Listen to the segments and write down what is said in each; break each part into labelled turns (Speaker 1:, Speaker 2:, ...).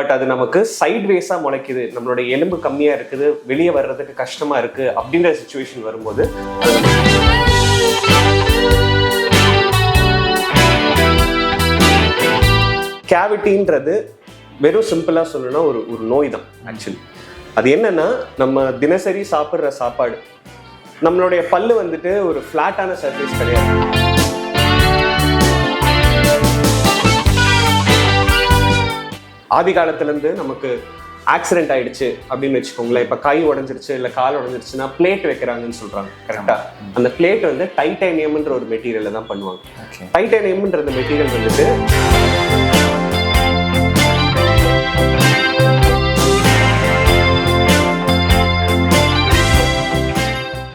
Speaker 1: But அது நமக்கு சைட்வேஸாக முளைக்குது. நம்மளோட எலும்பு கம்மியாக இருக்குது. வெளியே வர்றதுக்கு கஷ்டமாக இருக்குது அப்படின்ற சுச்சுவேஷன் வரும்போது கேவிட்டின்றது வெறும் சிம்பிளாக சொல்லணும்னா ஒரு ஒரு நோய் தான் ஆக்சுவலி அது என்னன்னா நம்ம தினசரி சாப்பிட்ற சாப்பாடு நம்மளுடைய பல்லு வந்துட்டு ஒரு ஃப்ளாட்டான சர்ஃபேஸ் கிடையாது. ஆதி காலத்துலேருந்து நமக்கு ஆக்சிடென்ட் ஆயிடுச்சு அப்படின்னு வச்சுக்கோங்களேன். இப்போ கை உடஞ்சிருச்சு இல்லை கால் உடஞ்சிருச்சுன்னா பிளேட் வைக்கிறாங்கன்னு சொல்றாங்க கரெக்டா அந்த பிளேட் வந்து டைட்டானியம்ன்ற ஒரு மெட்டீரியல்ல தான் பண்ணுவாங்க. டைட்டானியம்ன்ற அந்த மெட்டீரியல் வந்துட்டு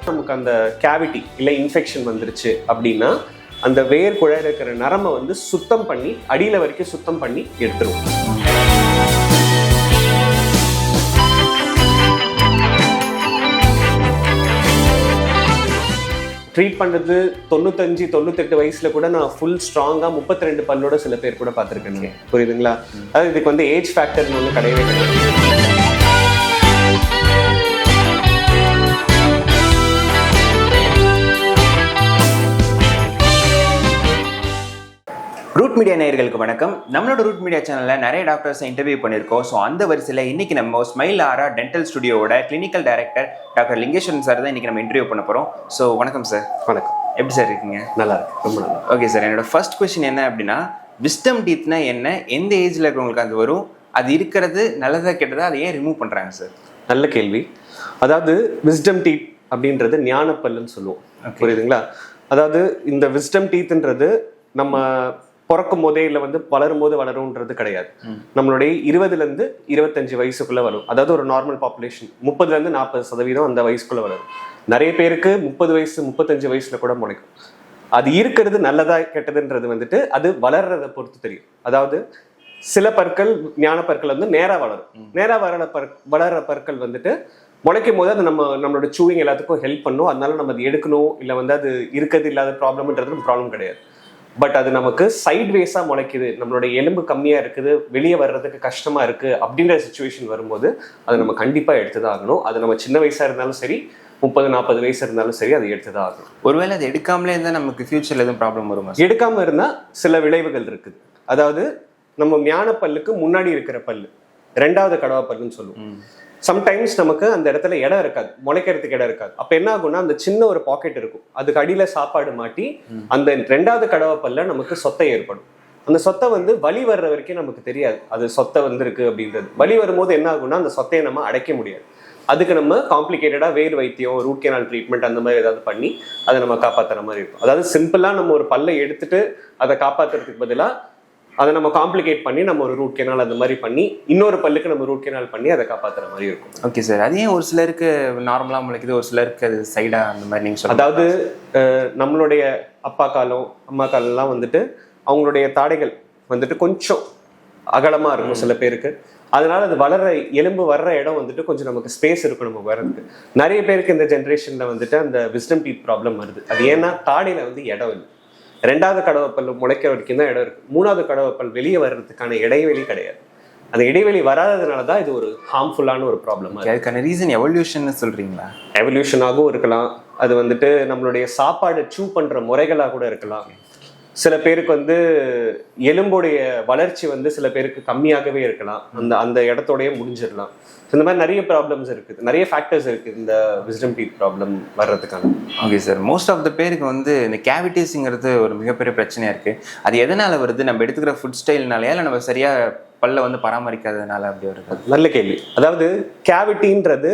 Speaker 1: நமக்கு அந்த கேவிட்டி இல்லை இன்ஃபெக்ஷன் வந்துருச்சு அப்படின்னா அந்த வேர் குழாயில் இருக்கிற நரம்பை வந்து சுத்தம் பண்ணி அடியில வரைக்கும் சுத்தம் பண்ணி எடுத்துரும் ட்ரீட் பண்ணுறது தொண்ணூத்தஞ்சு தொண்ணூத்தெட்டு வயசுல கூட நான் ஃபுல் ஸ்ட்ராங்கா முப்பத்தி ரெண்டு பல்லோட சில பேர் கூட பார்த்துருக்கேன் புரியுதுங்களா? அதாவது இதுக்கு வந்து ஏஜ் ஃபேக்டர்னு ஒன்று கிடையவே கிடையாது.
Speaker 2: ரூட் மீடியா நேயர்களுக்கு வணக்கம். நம்மளோட ரூட் மீடியா சேனலில் நிறைய டாக்டர்ஸை இன்டர்வியூ பண்ணியிருக்கோம். ஸோ அந்த வரிசையில் இன்னைக்கு நம்ம ஸ்மைல் ஆரா dental ஸ்டுடியோவோட clinical director doctor Lingeswaran sir தான் இன்னைக்கு நம்ம இன்டர்வியூ பண்ண போகிறோம் ஸோ வணக்கம் சார்
Speaker 1: வணக்கம்.
Speaker 2: எப்படி சார் இருக்கீங்க?
Speaker 1: நல்லா இருக்கு. ரொம்ப நல்லா.
Speaker 2: ஓகே சார் என்னோட ஃபர்ஸ்ட் கொஸ்டின் என்ன அப்படின்னா விஸ்டம் டீத்னா என்ன? எந்த ஏஜில் இருக்கிறவங்களுக்கு அது வரும்? அது இருக்கிறது நல்லதா கெட்டதா? அதை ஏன் ரிமூவ் பண்ணுறாங்க சார்
Speaker 1: நல்ல கேள்வி. அதாவது விஸ்டம் டீத் அப்படின்றது ஞான பல்லுன்னு சொல்லுவோம் புரியுதுங்களா? அதாவது இந்த விஸ்டம் டீத்ன்றது நம்ம பிறக்கும் போதே இல்லை வந்து வளரும் போது வளரும்ன்றது கிடையாது. நம்மளுடைய இருபதுல இருந்து இருபத்தஞ்சு வயசுக்குள்ள வரும். அதாவது ஒரு நார்மல் பாப்புலேஷன் முப்பதுல இருந்து நாற்பது சதவீதம் அந்த வயசுக்குள்ள வளரும் நிறைய பேருக்கு முப்பது வயசு முப்பத்தஞ்சு வயசுல கூட முளைக்கும். அது இருக்கிறது நல்லதா கெட்டதுன்றது வந்துட்டு அது வளர்றதை பொறுத்து தெரியும். அதாவது சில பற்கள் ஞான பற்கள் வந்து நேரா வளரும். நேரா வளர பற் வளர்ற பற்கள் வந்துட்டு முளைக்கும் போது அது நம்ம நம்மளோட சூவிங் எல்லாத்துக்கும் ஹெல்ப் பண்ணும். அதனால நம்ம அது எடுக்கணும். இல்லை வந்து அது இருக்கிறது இல்லாத ப்ராப்ளம்ன்றது ப்ராப்ளம் கிடையாது. பட் அது நமக்கு சைட் வேஸாக முளைக்குது. நம்மளோட எலும்பு கம்மியாக இருக்குது வெளியே வர்றதுக்கு கஷ்டமாக இருக்குது அப்படின்ற சுச்சுவேஷன் வரும்போது அதை நம்ம கண்டிப்பாக எடுத்து தான் ஆகணும் அது நம்ம சின்ன வயசாக இருந்தாலும் சரி முப்பது நாற்பது வயசு இருந்தாலும் சரி அதை எடுத்து தான் ஆகணும்
Speaker 2: ஒருவேளை அது எடுக்காமலே இருந்தால் நமக்கு ஃபியூச்சரில் எதுவும் ப்ராப்ளம் வருமா sir?
Speaker 1: எடுக்காம இருந்தா சில விளைவுகள் இருக்குது. அதாவது நம்ம ஞான பல்லுக்கு முன்னாடி இருக்கிற பல்லு ரெண்டாவது கடவா பல்லுன்னு சொல்லுவோம் சம்டைம்ஸ் நமக்கு அந்த இடத்துல இடம் இருக்காது. முளைக்கிறதுக்கு இடம் இருக்காது. அப்ப என்ன ஆகும்னா அந்த சின்ன ஒரு பாக்கெட் இருக்கும். அதுக்கு அடியில சாப்பாடு மாட்டி அந்த ரெண்டாவது கடவா பல்ல நமக்கு சொத்தை ஏற்படும். அந்த சொத்தை வந்து வலி வர்ற வரைக்கும் நமக்கு தெரியாது. அது சொத்தை வந்திருக்கு அப்படின்றது. வலி வரும்போது என்ன ஆகும்னா அந்த சொத்தையை நம்ம அடைக்க முடியாது. அதுக்கு நம்ம காம்ப்ளிகேட்டடாக வேர் வைத்தியம் ரூட் கேனால் ட்ரீட்மெண்ட் அந்த மாதிரி ஏதாவது பண்ணி அதை நம்ம காப்பாற்றுற மாதிரி இருக்கும். அதாவது சிம்பிளாக நம்ம ஒரு பல்லை எடுத்துட்டு அதை காப்பாற்றுறதுக்கு பதிலாக அதை நம்ம காம்ப்ளிகேட் பண்ணி நம்ம ஒரு ரூட் கேனால் அந்த மாதிரி பண்ணி இன்னொரு பல்லுக்கு நம்ம ரூட் கேனால் பண்ணி அதை காப்பாற்றுற மாதிரி இருக்கும்.
Speaker 2: ஓகே சார் அது ஒரு சிலருக்கு நார்மலாக முளைக்குது ஒரு சிலருக்கு அது சைடாக அந்த மாதிரி நீங்கள்
Speaker 1: அதாவது நம்மளுடைய அப்பா காலம் அம்மா காலம்லாம் வந்துட்டு அவங்களுடைய தாடைகள் வந்துட்டு கொஞ்சம் அகலமா இருக்கும் சில பேருக்கு. அதனால அது வளர்ற எலும்பு வர்ற இடம் வந்துட்டு கொஞ்சம் நமக்கு ஸ்பேஸ் இருக்கும் நம்ம வர்றதுக்கு. நிறைய பேருக்கு இந்த ஜென்ரேஷன்ல வந்துட்டு அந்த விஸ்டம் டீத் ப்ராப்ளம் வருது. அது ஏன்னா தாடையில வந்து இடம் இல்லை. ரெண்டாவது கடவைப்பல் முளைக்கிற வரைக்கும் தான் இடம் இருக்கு. மூணாவது கடவைப்பல் வெளியே வர்றதுக்கான இடைவெளி கிடையாது. அந்த இடைவெளி வராததுனால தான் இது ஒரு ஹார்ம்ஃபுல்லான ஒரு ப்ராப்ளம்
Speaker 2: அதுக்கான ரீசன் எவல்யூஷன் சொல்றீங்களா?
Speaker 1: எவல்யூஷனாகவும் இருக்கலாம். அது வந்துட்டு நம்மளுடைய சாப்பாடு சூ பண்ற முறைகளாக கூட இருக்கலாம். சில பேருக்கு வந்து எலும்புடைய வளர்ச்சி வந்து சில பேருக்கு கம்மியாகவே இருக்கலாம். அந்த அந்த இடத்தோடயே முடிஞ்சிடலாம். இந்த மாதிரி நிறைய ப்ராப்ளம்ஸ் இருக்குது. நிறைய ஃபேக்டர்ஸ் இருக்குது இந்த விஸ்டம் டீத் ப்ராப்ளம் வர்றதுக்கான.
Speaker 2: Okay sir most of the பேருக்கு வந்து இந்த கேவிட்டிஸுங்கிறது ஒரு மிகப்பெரிய பிரச்சனையாக இருக்குது அது எதனால் வருது? நம்ம எடுத்துக்கிற ஃபுட் ஸ்டைல்னாலயா இல்லை நம்ம சரியாக பல்ல வந்து பராமரிக்காததுனால அப்படி வருது
Speaker 1: நல்ல கேள்வி. அதாவது கேவிட்டின்றது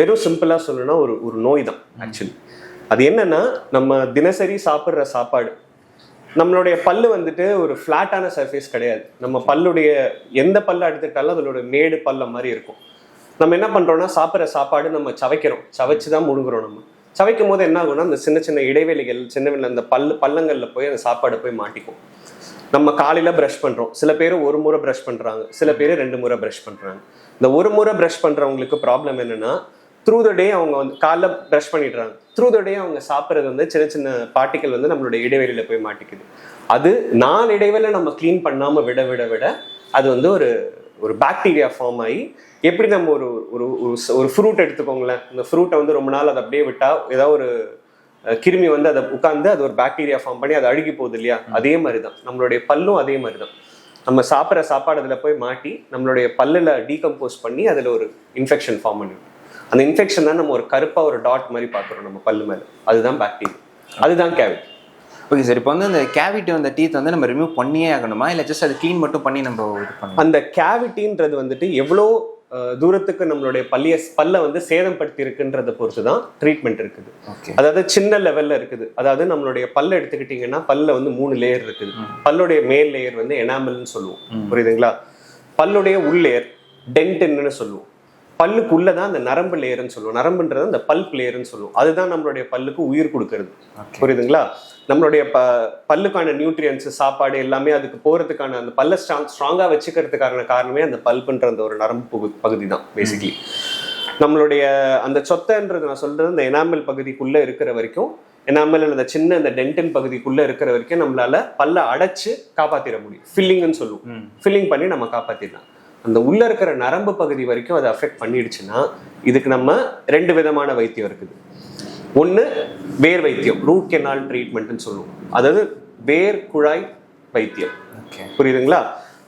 Speaker 1: வெறும் சிம்பிளாக சொல்லணும்னா ஒரு ஒரு நோய் தான் ஆக்சுவலி அது என்னன்னா நம்ம தினசரி சாப்பிட்ற சாப்பாடு நம்மளுடைய பல்லு வந்துட்டு ஒரு ஃப்ளாட்டான சர்ஃபேஸ் கிடையாது. நம்ம பல்லுடைய எந்த பல்லு எடுத்துக்கிட்டாலும் அதோட மேடு பல்ல மாதிரி இருக்கும். நம்ம என்ன பண்ணுறோன்னா சாப்பிட்ற சாப்பாடு நம்ம சவைக்கிறோம். சவைச்சு தான் முழுங்குறோம் நம்ம. சவைக்கும் போது என்ன ஆகும்னா அந்த சின்ன சின்ன இடைவெளிகள் சின்ன சின்ன அந்த பல்லு பள்ளங்களில் போய் அந்த சாப்பாடு போய் மாட்டிக்கும். நம்ம காலையில் ப்ரஷ் பண்ணுறோம் சில பேர் ஒரு முறை ப்ரஷ் பண்ணுறாங்க சில பேர் ரெண்டு முறை ப்ரஷ் பண்ணுறாங்க இந்த ஒரு முறை ப்ரஷ் பண்ணுறவங்களுக்கு ப்ராப்ளம் என்னென்னா த்ரூ த டே அவங்க வந்து காலைல ப்ரஷ் பண்ணிடுறாங்க. த்ரூ த டே அவங்க சாப்பிட்றது வந்து சின்ன சின்ன பார்ட்டிக்கல் வந்து நம்மளோட இடைவெளியில் போய் மாட்டிக்குது. அது நாலு இடைவெளியில் நம்ம க்ளீன் பண்ணாமல் விட விட விட அது வந்து ஒரு ஒரு பாக்டீரியா ஃபார்ம் ஆகி எப்படி நம்ம ஒரு ஒரு ஒரு ஃப்ரூட் எடுத்துக்கோங்களேன். இந்த ஃப்ரூட்டை வந்து ரொம்ப நாள் அதை அப்படியே விட்டால் ஏதாவது ஒரு கிருமி வந்து அதை உட்காந்து அது ஒரு பாக்டீரியா ஃபார்ம் பண்ணி அது அழுகி போகுது இல்லையா? அதே மாதிரி தான் நம்மளுடைய பல்லும் அதே மாதிரி தான் நம்ம சாப்பிட்ற சாப்பாடு அதில் போய் மாட்டி நம்மளுடைய பல்லில் டீகம்போஸ் பண்ணி அதில் ஒரு இன்ஃபெக்ஷன் ஃபார்ம் பண்ணிடும் அந்த இன்ஃபெக்ஷன் தான் நம்ம ஒரு கருப்பாக ஒரு டாட் மாதிரி பார்க்குறோம் நம்ம பல்லு மேலே. அதுதான் பாக்டீரியா அதுதான் கேவிட்டி
Speaker 2: ஓகே சார் இப்போ வந்து அந்த கேவிட்டி வந்த டீத் வந்து நம்ம ரிமூவ் பண்ணியே ஆகணுமா? இல்லை ஜஸ்ட் அது க்ளீன் மட்டும் பண்ணி நம்ம இது பண்ணணும்?
Speaker 1: அந்த கேவிட்டின்றது வந்துட்டு எவ்வளோ தூரத்துக்கு நம்மளுடைய பல்லிய பல்ல வந்து சேதப்படுத்தி இருக்குன்றதை பொறுத்து தான் ட்ரீட்மெண்ட் இருக்குது அதாவது சின்ன லெவல்ல இருக்குது. அதாவது நம்மளுடைய பல்ல எடுத்துக்கிட்டிங்கன்னா பல்ல வந்து மூணு லேயர் இருக்குது. பல்லுடைய மேல் லேயர் வந்து எனாமல்னு சொல்லுவோம். புரியுதுங்களா? பல்லுடைய உள் லேயர் டென்ட்னு சொல்லுவோம். பல்லுக்குள்ள தான் அந்த நரம்பு லேயர்னு சொல்லுவோம். நரம்புன்றது அந்த பல்ப் லேயர்னு சொல்லுவோம். அதுதான் நம்மளுடைய பல்லுக்கு உயிர் கொடுக்கறது. புரியுதுங்களா? நம்மளுடைய ப பல்லுக்கான நியூட்ரியன்ஸ் சாப்பாடு எல்லாமே அதுக்கு போறதுக்கான அந்த பல்ல ஸ்ட்ராங் ஸ்ட்ராங்கா வச்சுக்கிறதுக்கான காரணமே அந்த பல்புன்ற அந்த ஒரு நரம்பு பகு- பகுதி தான் பேசிக்கலி நம்மளுடைய அந்த சொத்தைன்றது நான் சொல்றது அந்த எனாமல் பகுதிக்குள்ள இருக்கிற வரைக்கும் எனாமல் அந்த சின்ன அந்த டென்டல் பகுதிக்குள்ள இருக்கிற வரைக்கும் நம்மளால பல்ல அடைச்சு காப்பாத்திட முடியும். ஃபில்லிங்னு சொல்லுவோம். ஃபில்லிங் பண்ணி நம்ம காப்பாத்திடலாம். அந்த உள்ள இருக்கிற நரம்பு பகுதி வரைக்கும் அதை அஃபெக்ட் பண்ணிடுச்சுன்னா இதுக்கு நம்ம ரெண்டு விதமான வைத்தியம் இருக்குது. ஒன்று வேர் வைத்தியம் ரூட் கெனால் ட்ரீட்மெண்ட்னு சொல்லுவோம். அதாவது வேர் குழாய் வைத்தியம்.
Speaker 2: ஓகே
Speaker 1: புரியுதுங்களா?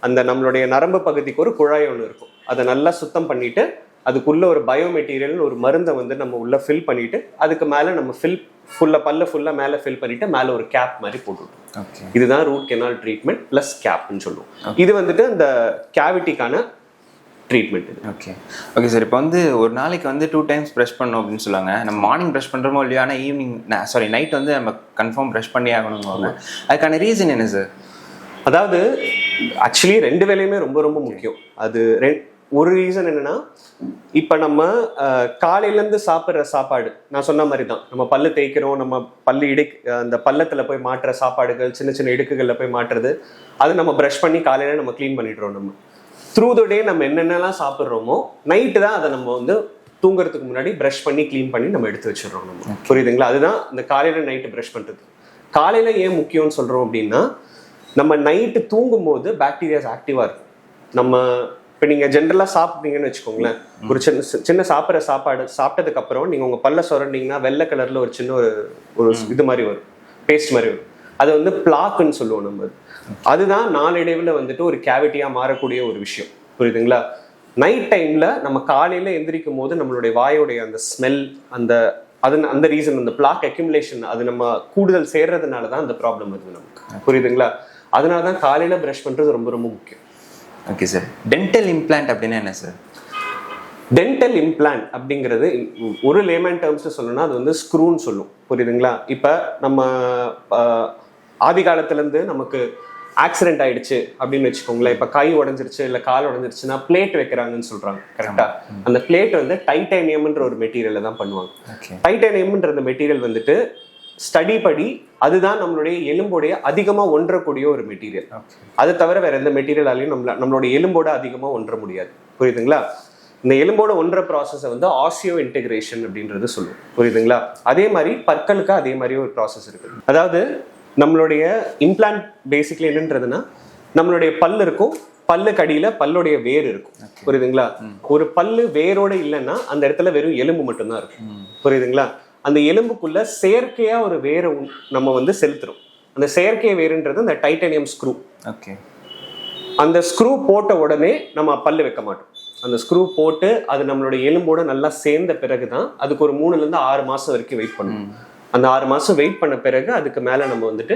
Speaker 1: அந்த நம்மளுடைய நரம்பு பகுதிக்கு ஒரு குழாய் ஒன்று இருக்கும். அதை நல்லா சுத்தம் பண்ணிட்டு அதுக்குள்ள ஒரு பயோ மெட்டீரியல்னு ஒரு மருந்தை வந்து நம்ம உள்ள ஃபில் பண்ணிட்டு அதுக்கு மேலே நம்ம ஃபில் ஃபுல்லாக பல்ல ஃபுல்லாக மேலே ஃபில் பண்ணிட்டு மேலே ஒரு கேப் மாதிரி போட்டுவிட்டோம்
Speaker 2: ஓகே
Speaker 1: இதுதான் ரூட் கெனால் ட்ரீட்மெண்ட் ப்ளஸ் கேப்னு சொல்லுவோம். இது வந்துட்டு அந்த கேவிட்டிக்கான ட்ரீட்மெண்ட் இது.
Speaker 2: ஓகே ஓகே சார் இப்போ வந்து ஒரு நாளைக்கு வந்து டூ டைம்ஸ் ப்ரஷ் பண்ணணும் அப்படின்னு சொல்லுவாங்க நம்ம மார்னிங் ப்ரஷ் பண்ணுறோமோ இல்லையோ ஆனால் ஈவினிங் சாரி நைட் வந்து நம்ம கன்ஃபார்ம் ப்ரஷ் பண்ணி ஆகணுங்க அதுக்கான ரீசன் என்ன சார்
Speaker 1: அதாவது ஆக்சுவலி ரெண்டு வேலையுமே ரொம்ப ரொம்ப முக்கியம். அது ரெ- ஒரு ரீசன் என்னன்னா இப்ப நம்ம அஹ், காலையில இருந்து சாப்பிடுற சாப்பாடு நான் சொன்ன மாதிரி தான் நம்ம பல்லு தேய்க்கிறோம் நம்ம பல்லு இடு அந்த பள்ளத்துல போய் மாட்டுற சாப்பாடுகள் சின்ன சின்ன இடுக்குகள்ல போய் மாட்டுறது அது நம்ம ப்ரஷ் பண்ணி காலையில நம்ம க்ளீன் பண்ணிடுறோம் நம்ம. த்ரூ த டே நம்ம என்னென்னலாம் சாப்பிட்றோமோ நைட்டு தான் அதை நம்ம வந்து தூங்குறதுக்கு முன்னாடி ப்ரஷ் பண்ணி க்ளீன் பண்ணி நம்ம எடுத்து வச்சிடுறோம் நம்ம. புரியுதுங்களா? அதுதான் இந்த காலையில நைட்டு ப்ரஷ் பண்றது. காலையில ஏன் முக்கியம்னு சொல்றோம் அப்படின்னா நம்ம நைட்டு தூங்கும்போது பாக்டீரியாஸ் ஆக்டிவா இருக்கும். நம்ம இப்போ நீங்க ஜென்ரலா சாப்பிட்டீங்கன்னு வச்சுக்கோங்களேன். ஒரு சின்ன சின்ன சாப்பிட்ற சாப்பாடு சாப்பிட்டதுக்கு அப்புறம் நீங்க உங்க பல்ல சுரண்டிங்கன்னா வெள்ளை கலர்ல ஒரு சின்ன ஒரு ஒரு இது மாதிரி வரும். பேஸ்ட் மாதிரி வரும். அது வந்து பிளாக்குன்னு சொல்லுவோம் நம்ம. அது. அதுதான் நாளடைவில் வந்துட்டு ஒரு கேவிட்டியா மாறக்கூடிய ஒரு விஷயம். புரியுதுங்களா? நைட் டைம்ல நம்ம காலையில எந்திரிக்கும் போது நம்மளுடைய வாயோடைய அந்த ஸ்மெல் அந்த அது அந்த ரீசன் அந்த பிளாக் அக்யூமுலேஷன் அது நம்ம கூடுதல் சேர்றதுனால தான் அந்த ப்ராப்ளம் வருது நமக்கு. புரியுதுங்களா? அதனால தான் காலையில ப்ரஷ் பண்றது ரொம்ப ரொம்ப முக்கியம்.
Speaker 2: ஓகே சார் டென்டல் இம்ப்ளான்ட் அப்படின்னா என்ன சார்
Speaker 1: டென்டல் இம்ப்ளான்ட் அப்படிங்கிறது ஒரு லேமன் டேர்ம்ஸ் சொல்லணும்னா அது வந்து ஸ்க்ரூன்னு சொல்லும். புரியுதுங்களா? இப்போ நம்ம ஆதி காலத்துலேருந்து நமக்கு ஆக்சிடென்ட் ஆயிடுச்சு அப்படின்னு வச்சுக்கோங்களேன். இப்போ கை உடஞ்சிருச்சு இல்லை கால் உடஞ்சிருச்சுன்னா பிளேட் வைக்கிறாங்கன்னு சொல்றாங்க கரெக்டா அந்த பிளேட் வந்து டைட்டானியம்ன்ற ஒரு மெட்டீரியலை தான் பண்ணுவாங்க. டைட்டானியம்ன்ற அந்த மெட்டீரியல் வந்துட்டு ஸ்டடி படி அதுதான் நம்மளுடைய எலும்போடைய அதிகமா ஒன்றக்கூடிய ஒரு மெட்டீரியல் அது தவிர வேற எந்த மெட்டீரியலாலையும் நம்மள நம்மளுடைய எலும்போட அதிகமா ஒன்ற முடியாது. புரியுதுங்களா? இந்த எலும்போட ஒன்ற ப்ராசஸை வந்து ஆசியோ இன்டெகிரேஷன் அப்படின்றது சொல்லுவோம் புரியுதுங்களா? அதே மாதிரி பற்களுக்கு அதே மாதிரி ஒரு ப்ராசஸ் இருக்குது அதாவது நம்மளுடைய இம்ப்ளான்ட் பேசிக்லி என்னன்றதுன்னா நம்மளுடைய பல் இருக்கும் பல்லுக்கு அடியில பல்லுடைய வேர் இருக்கும். புரியுதுங்களா? ஒரு பல்லு வேரோட இல்லைன்னா அந்த இடத்துல வெறும் எலும்பு மட்டும்தான் இருக்கும். புரியுதுங்களா? அந்த எலும்புக்குள்ள செயற்கையா ஒரு வேரை உண்- நம்ம வந்து செலுத்துறோம். அந்த செயற்கை வேறுன்றது அந்த டைட்டானியம் ஸ்க்ரூ.
Speaker 2: ஓகே.
Speaker 1: அந்த ஸ்க்ரூ போட்ட உடனே நம்ம பல்லு வைக்க மாட்டோம். அந்த ஸ்க்ரூ போட்டு அது நம்மளுடைய எலும்போட நல்லா சேர்ந்த பிறகு தான் அதுக்கு ஒரு மூணுல இருந்து ஆறு மாசம் வரைக்கும் வெயிட் பண்ணுவோம் அந்த ஆறு மாசம் வெயிட் பண்ண பிறகு அதுக்கு மேல நம்ம வந்துட்டு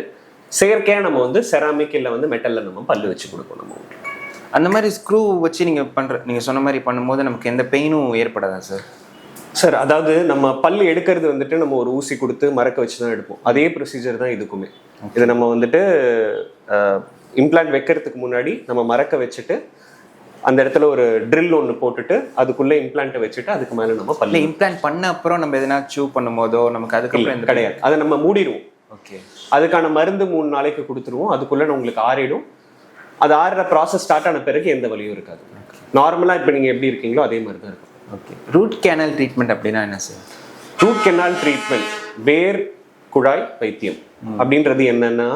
Speaker 1: செயற்கையா நம்ம வந்து செராமிக் இல்ல வந்து மெட்டல்ல நம்ம பல்லு வச்சு கொடுப்போம் நம்ம.
Speaker 2: அந்த மாதிரி ஸ்க்ரூ வச்சு நீங்கள் பண்ணுற நீங்கள் சொன்ன மாதிரி பண்ணும்போது நமக்கு எந்த பெயினும் ஏற்படாதா சார்?
Speaker 1: சார் அதாவது நம்ம பல்லு எடுக்கிறது வந்துட்டு நம்ம ஒரு ஊசி கொடுத்து மறக்க வச்சு தான் எடுப்போம். அதே ப்ரொசீஜர் தான் இதுக்குமே. இதை நம்ம வந்துட்டு இம்ப்ளான்ட் வைக்கிறதுக்கு முன்னாடி நம்ம மறக்க வச்சுட்டு அந்த இடத்துல ஒரு ட்ரில் ஒன்று போட்டுட்டு அதுக்குள்ள இம்ப்ளான்ட்டை வச்சுட்டு அதுக்கு மேல நம்ம பல்லு
Speaker 2: இம்ப்ளான்ட் பண்ண அப்புறம் நம்ம எதனா சூ பண்ணும்போதோ நமக்கு அதுக்கப்புறம்
Speaker 1: கிடையாது. அதை நம்ம மூடிடுவோம்.
Speaker 2: ஓகே
Speaker 1: அதுக்கான மருந்து மூணு நாளைக்கு கொடுத்துருவோம். அதுக்குள்ள உங்களுக்கு ஆறிடும். அது ஆறுற ப்ராசஸ் ஸ்டார்ட் ஆன பிறகு எந்த வலியும் இருக்காது. நார்மலா இப்போ நீங்க எப்படி இருக்கீங்களோ அதே மாதிரி தான் இருக்கும்.
Speaker 2: ஓகே ரூட் கேனல் ட்ரீட்மெண்ட் அப்படின்னா என்ன சார்
Speaker 1: ரூட் கெனால் ட்ரீட்மெண்ட் வேர் குழாய் வைத்தியம். அப்படின்றது என்னன்னா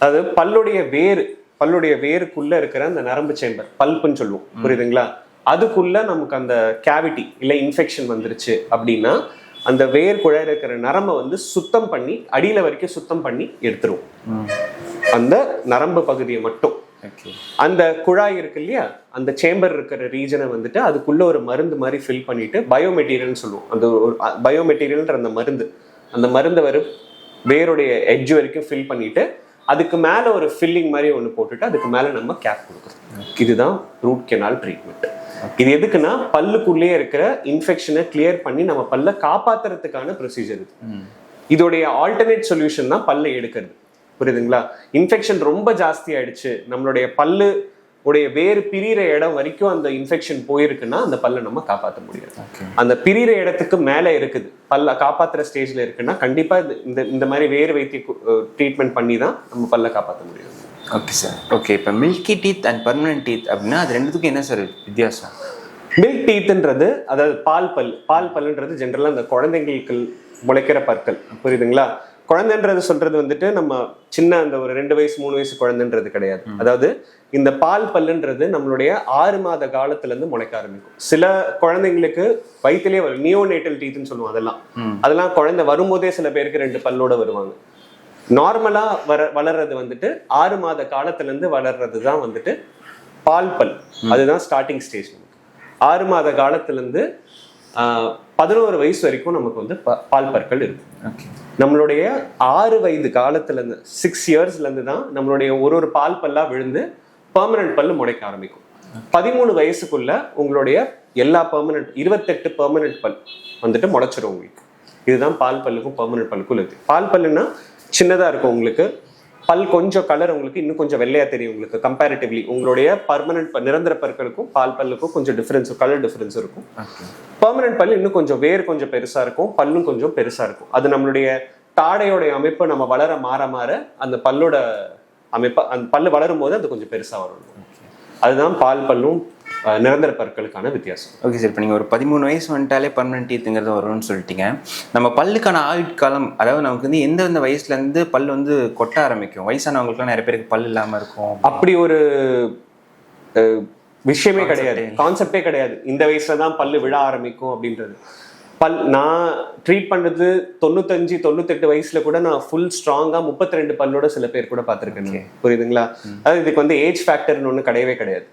Speaker 1: அது பல்லுடைய வேர் பல்லுடைய வேருக்குள்ள இருக்கிற அந்த நரம்பு சேம்பர் பல்ப்புன்னு சொல்லுவோம். புரியுதுங்களா? அதுக்குள்ள நமக்கு அந்த கேவிட்டி இல்லை இன்ஃபெக்ஷன் வந்துருச்சு அப்படின்னா அந்த வேர் குழாயில இருக்கிற நரம்பை வந்து சுத்தம் பண்ணி அடியில வரைக்கும் சுத்தம் பண்ணி எடுத்துரும் அந்த நரம்பு பகுதியை மட்டும். அந்த குழாய் இருக்கு இல்லையா? அந்த சேம்பர் இருக்கிற ரீஜனை வந்துட்டு அதுக்குள்ள ஒரு மருந்து மாதிரி ஃபில் பண்ணிட்டு பயோமெட்டீரியல்னு சொல்லுவோம். அந்த ஒரு பயோமெட்டீரியல்ன்ற அந்த மருந்து. அந்த மருந்தை வரும் வேருடைய எட்ஜ் வரைக்கும் ஃபில் பண்ணிட்டு அதுக்கு மேல ஒரு ஃபில்லிங் மாதிரி ஒன்று போட்டுட்டு அதுக்கு மேல நம்ம கேப் கொடுக்குறோம். இதுதான் ரூட் கெனால் ட்ரீட்மெண்ட் இது எதுக்குன்னா பல்லுக்குள்ளேயே இருக்கிற இன்ஃபெக்ஷனை கிளியர் பண்ணி நம்ம பல்ல காப்பாத்துறதுக்கான ப்ரொசீஜர் இது. இதோடைய ஆல்டர்னேட் சொல்யூஷன் தான் பல்லை எடுக்கிறது. புரியுதுங்களா? இன்ஃபெக்ஷன் ரொம்ப ஜாஸ்தி ஆயிடுச்சு. நம்மளுடைய பல்லு உடைய வேறு பிரியிற இடம் வரைக்கும் அந்த இன்ஃபெக்ஷன் போயிருக்குன்னா அந்த பல்லை நம்ம காப்பாற்ற முடியாது. அந்த பிரியிற இடத்துக்கு மேலே இருக்குது. பல்ல காப்பாத்துற ஸ்டேஜ்ல இருக்குன்னா கண்டிப்பா இது- இந்த இந்த மாதிரி வேறு வைத்திய ட்ரீட்மெண்ட் பண்ணி தான் நம்ம பல்ல காப்பாற்ற முடியும்.
Speaker 2: ஓகே சார் ஓகே இப்போ milky teeth and permanent teeth அப்படின்னா அது ரெண்டுத்துக்கும் என்ன சார் வித்தியாசம்?
Speaker 1: மில்க் டீத்ன்றது அதாவது பால் பல் பால் பல்லுன்றது ஜென்ரலாக அந்த குழந்தைங்களுக்கு முளைக்கிற பற்கள். புரியுதுங்களா? குழந்தைன்றது சொல்றது வந்துட்டு நம்ம சின்ன அந்த ஒரு ரெண்டு வயசு மூணு வயசு குழந்தைன்றது கிடையாது. அதாவது இந்த பால் பல்லுன்றது நம்மளுடைய ஆறு மாத காலத்துல இருந்து முளைக்க ஆரம்பிக்கும். சில குழந்தைங்களுக்கு வயிற்றுலேயே வரும் நியோநேட்டல் டீத்னு சொல்லுவோம் அதெல்லாம். அதெல்லாம் குழந்தை வரும்போதே சில பேருக்கு ரெண்டு பல்லோட வருவாங்க. நார்மலா வர வளர்றது வந்துட்டு ஆறு மாத காலத்துல இருந்து வளர்றது தான் வந்துட்டு பால் பல். அதுதான் ஸ்டார்டிங் ஸ்டேஜ் ஆறு மாத காலத்துல இருந்து ஆஹ், பதினோரு வயசு வரைக்கும் நமக்கு வந்து பால் பற்கள் இருக்கும் நம்மளுடைய ஆறு வயது காலத்துல இருந்து சிக்ஸ் இயர்ஸ்ல இருந்து தான் நம்மளுடைய ஒரு ஒரு பால் பல்லா விழுந்து பெர்மனன்ட் பல்லு முளைக்க ஆரம்பிக்கும். பதிமூணு வயசுக்குள்ள உங்களுடைய எல்லா பெர்மனன்ட் இருபத்தெட்டு பெர்மனன்ட் பல் வந்துட்டு முளைச்சிரும் உங்களுக்கு. இதுதான் பால் பல்லுக்கும் பெர்மனன்ட் பல்லுக்கும் இருக்கு. பால் பல்லுன்னா சின்னதா இருக்கும் உங்களுக்கு. பல் கொஞ்சம் கலர் உங்களுக்கு இன்னும் கொஞ்சம் வெள்ளையா தெரியும் உங்களுக்கு கம்பேரிட்டிவ்லி உங்களுடைய பர்மனன்ட் நிரந்தர பற்களுக்கும் பால் பல்லுக்கும் கொஞ்சம் டிஃபரன்ஸ் கலர் டிஃபரன்ஸ் இருக்கும். பெர்மனன்ட் பல்லு இன்னும் கொஞ்சம் வேர் கொஞ்சம் பெருசா இருக்கும் பல்லும் கொஞ்சம் பெருசா இருக்கும். அது நம்மளுடைய தாடையோடைய அமைப்பு நம்ம வளர மாற மாற அந்த பல்லோட அமைப்பு அந்த பல்லு வளரும் போது அது கொஞ்சம் பெருசா வரும். அதுதான் பால் பல்லும் நிரந்தர பற்களுக்கான வித்தியாசம்.
Speaker 2: ஓகே சார் இப்போ நீங்கள் ஒரு பதிமூணு வயசு வந்துட்டாலே பர்மனன்ட் டீத்துங்கிறது வரும்னு சொல்லிட்டீங்க. நம்ம பல்லுக்கான ஆயுட்காலம் அதாவது நமக்கு வந்து எந்தெந்த வயசுலேருந்து பல் வந்து கொட்ட ஆரம்பிக்கும்? வயசானவங்களுக்குலாம் நிறைய பேருக்கு பல் இல்லாமல் இருக்கும்.
Speaker 1: அப்படி ஒரு விஷயமே கிடையாது. கான்செப்டே கிடையாது. இந்த வயசுல தான் பல்லு விழ ஆரம்பிக்கும் அப்படின்றது. பல் நான் ட்ரீட் பண்றது தொண்ணூத்தஞ்சு தொண்ணூத்தெட்டு வயசுல கூட நான் ஃபுல் ஸ்ட்ராங்கா முப்பத்தி ரெண்டு பல்லோட சில பேர் கூட பார்த்திருக்கேன். புரியுதுங்களா? அதாவது இதுக்கு வந்து ஏஜ் ஃபேக்டர்னு ஒன்று கிடையவே கிடையாது.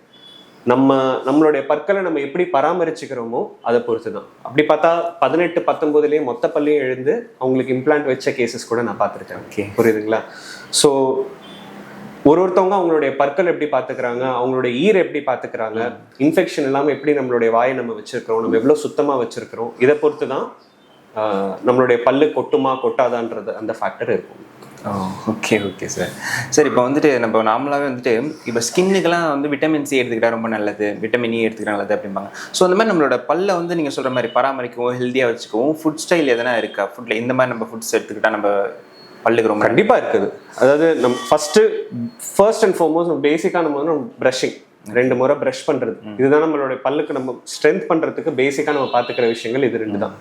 Speaker 1: நம்ம நம்மளுடைய பற்களை நம்ம எப்படி பராமரிச்சுக்கிறோமோ அதை பொறுத்து தான் அப்படி பார்த்தா பதினெட்டு பத்தொன்பதுலேயே மொத்த பல்லையும் எழுந்து அவங்களுக்கு இம்ப்ளான்ட் வச்ச கேசஸ் கூட நான் பார்த்துருக்கேன்.
Speaker 2: ஓகே
Speaker 1: புரியுதுங்களா? ஸோ ஒரு ஒருத்தவங்க அவங்களுடைய பற்கள் எப்படி பார்த்துக்கிறாங்க அவங்களுடைய ஈர் எப்படி பார்த்துக்கிறாங்க இன்ஃபெக்ஷன் இல்லாமல் எப்படி நம்மளுடைய வாயை நம்ம வச்சிருக்கிறோம் நம்ம எவ்வளோ சுத்தமாக வச்சிருக்கிறோம் இதை பொறுத்து தான் நம்மளுடைய பல்லு கொட்டுமா கொட்டாதான்றது அந்த ஃபேக்டர் இருக்கும்.
Speaker 2: ஓகே ஓகே சார் சார் இப்போ வந்துட்டு நம்ம நார்மலாகவே வந்துட்டு இப்போ ஸ்கின்னுக்கெல்லாம் வந்து விட்டமின் சி எடுத்துக்கிட்டா ரொம்ப நல்லது விட்டமின் இ எடுத்துக்கிட்டா நல்லது அப்படிம்பாங்க. ஸோ அந்த மாதிரி நம்மளோட பல்லை வந்து நீங்கள் சொல்கிற மாதிரி பராமரிக்கவும் ஹெல்த்தியாக வச்சுக்கவும் ஃபுட் ஸ்டைல் எதனா இருக்கா? ஃபுட்டில் இந்த மாதிரி நம்ம ஃபுட்ஸ் எடுத்துக்கிட்டா நம்ம பல்லுக்கு ரொம்ப
Speaker 1: கண்டிப்பா இருக்குது. அதாவது நம்ம ஃபர்ஸ்ட் ஃபர்ஸ்ட் அண்ட் ஃபார்மோஸ்ட் நம்ம பேசிக்கா நம்ம வந்து ப்ரஷிங் ரெண்டு முறை ப்ரஷ் பண்றது. இதுதான் நம்மளுடைய பல்லுக்கு நம்ம ஸ்ட்ரென்த் பண்றதுக்கு பேசிக்கா நம்ம பாத்துக்கிற விஷயங்கள் இது ரெண்டு தான்.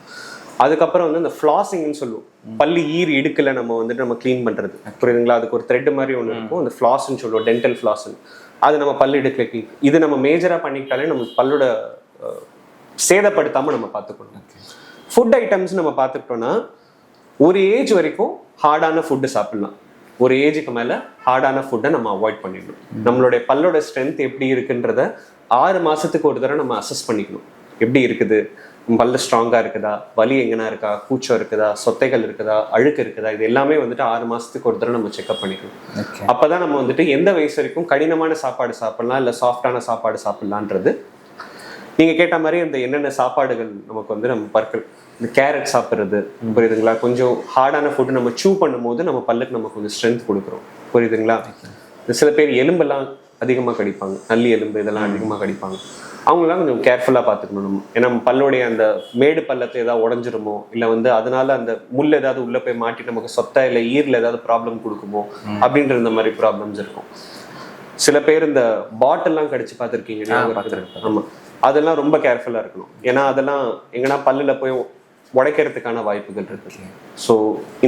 Speaker 1: அதுக்கப்புறம் வந்து இந்த ஃப்ளாசிங்னு சொல்லுவோம். பல்லு ஈர் இடுக்கல நம்ம வந்துட்டு நம்ம க்ளீன் பண்றது. புரியுதுங்களா? அதுக்கு ஒரு த்ரெட் மாதிரி ஒன்று இருக்கும். அந்த ஃப்ளாஸ்ன்னு சொல்லுவோம் டென்டல் ஃப்ளாஸ்ன்னு அது நம்ம பல்லு இடுக்கல க்ளீன் இது நம்ம மேஜரா பண்ணிக்கிட்டாலே நம்ம பல்லோட அஹ், சேதப்படுத்தாம நம்ம பார்த்துக்கணும். ஃபுட் ஐட்டம்ஸ் நம்ம பார்த்துக்கிட்டோம்னா ஒரு ஏஜ் வரைக்கும் ஹார்டான ஃபுட்டு சாப்பிடலாம். ஒரு ஏஜுக்கு மேல ஹார்டான ஃபுட்டை நம்ம அவாய்ட் பண்ணிடணும். நம்மளுடைய பல்லோட ஸ்ட்ரென்த் எப்படி இருக்குன்றத ஆறு மாசத்துக்கு ஒரு தடவை நம்ம அசஸ் பண்ணிக்கணும். எப்படி இருக்குது? பல்லு ஸ்ட்ராங்கா இருக்குதா? வலி எங்கனா இருக்கா? கூச்சம் இருக்குதா? சொத்தைகள் இருக்குதா? அழுக்கு இருக்குதா? இது எல்லாமே வந்துட்டு ஆறு மாசத்துக்கு ஒரு தடவை நம்ம செக்அப் பண்ணிக்கணும்.
Speaker 2: ஓகே
Speaker 1: அப்பதான் நம்ம வந்துட்டு எந்த வயசு வரைக்கும் கடினமான சாப்பாடு சாப்பிடலாம் இல்ல சாஃப்டான சாப்பாடு சாப்பிடலான்றது. நீங்க கேட்ட மாதிரி அந்த என்னென்ன சாப்பாடுகள் நமக்கு வந்து நம்ம பற்கள் இந்த கேரட் சாப்பிட்றது புரியுதுங்களா? கொஞ்சம் ஹார்டான ஃபுட்டு நம்ம சூ பண்ணும்போது நம்ம பல்லுக்கு நம்ம கொஞ்சம் ஸ்ட்ரென்த் கொடுக்குறோம். புரியுதுங்களா? சில பேர் எலும்பெல்லாம் அதிகமா கடிப்பாங்க. நல்லி எலும்பு இதெல்லாம் அதிகமா கடிப்பாங்க. அவங்களாம் கொஞ்சம் கேர்ஃபுல்லா பார்த்துக்கணும். நம்ம ஏன்னா பல்லுடைய அந்த மேடு பள்ளத்தை ஏதாவது உடஞ்சிருமோ இல்லை வந்து அதனால அந்த முள் ஏதாவது உள்ள போய் மாட்டி நமக்கு சொத்த இல்லை ஈரில் ஏதாவது ப்ராப்ளம் கொடுக்குமோ அப்படின்ற இந்த மாதிரி ப்ராப்ளம்ஸ் இருக்கும். சில பேர் இந்த பாட்டில்லாம் கடிச்சு பார்த்துருக்கீங்க
Speaker 2: பார்த்திருக்கேன்.
Speaker 1: ஆமா. அதெல்லாம் ரொம்ப கேர்ஃபுல்லா இருக்கணும். ஏன்னா அதெல்லாம் எங்கன்னா பல்லுல போய் உடைக்கிறதுக்கான வாய்ப்புகள் இருக்கு. ஸோ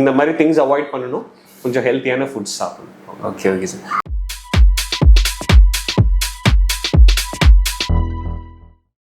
Speaker 1: இந்த மாதிரி திங்ஸ் அவாய்ட் பண்ணணும். கொஞ்சம் ஹெல்த்தியான ஃபுட்ஸ் சாப்பிடணும்.
Speaker 2: Okay okay sir